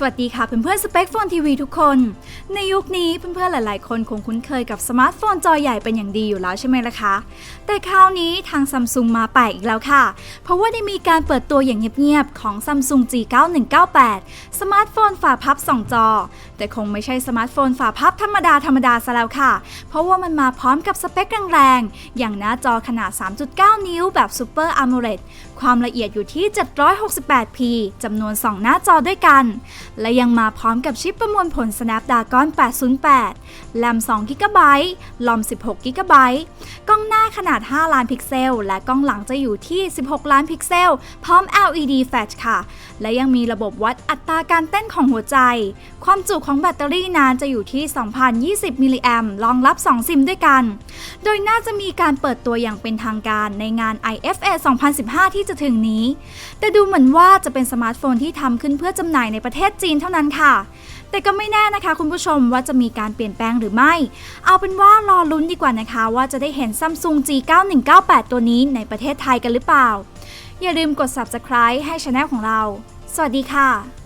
สวัสดีค่ะเพื่อนๆสเปคโฟนทีวีทุกคน ในยุคนี้เพื่อนๆหลายๆ คนคงคุ้นเคยกับสมาร์ทโฟนจอใหญ่เป็นอย่างดีอยู่แล้วใช่ไหมล่ะคะ แต่คราวนี้ทางซัมซุงมาแปลกอีกแล้วค่ะ เพราะว่าได้มีการเปิดตัวอย่างเงียบๆ ของ Samsung G9198 สมาร์ทโฟนฝาพับ 2 จอ แต่คงไม่ใช่สมาร์ทโฟนฝาพับธรรมดาธรรมดาซะแล้วค่ะ เพราะว่ามันมาพร้อมกับสเปคแรงๆอย่างหน้าจอขนาด 3.9 นิ้วแบบ Super AMOLED ความละเอียดอยู่ที่ 768p จำนวน 2 หน้าจอด้วยกันและยังมาพร้อมกับชิปประมวลผล Snapdragon 808 แรม2 g b ลอม 16 g b กล้องหน้าขนาด 5 ล้านพิกเซล และกล้องหลังจะอยู่ที่ 16 ล้านพิกเซล พร้อม LED Flash ค่ะ และยังมีระบบวัดอัตราการเต้นของหัวใจ ความจุของแบตเตอรี่นั้นจะอยู่ที่ 2,020 มิลลิแอมรองรับ 2 ซิมด้วยกัน โดยน่าจะมีการเปิดตัวอย่างเป็นทางการในงาน IFA 2015 ที่จะถึงนี้ แต่ดูเหมือนว่าจะเป็นสมาร์ทโฟนที่ทำขึ้นเพื่อจำหน่ายในประเทศจีนเท่านั้นค่ะ แต่ก็ไม่แน่นะคะคุณผู้ชมว่าจะมีการเปลี่ยนแปลงหรือไม่ เอาเป็นว่ารอลุ้นดีกว่านะคะ ว่าจะได้เห็น Samsung G9198 ตัวนี้ในประเทศไทยกันหรือเปล่า อย่าลืมกด subscribe ให้ช anel ของเรา สวัสดีค่ะ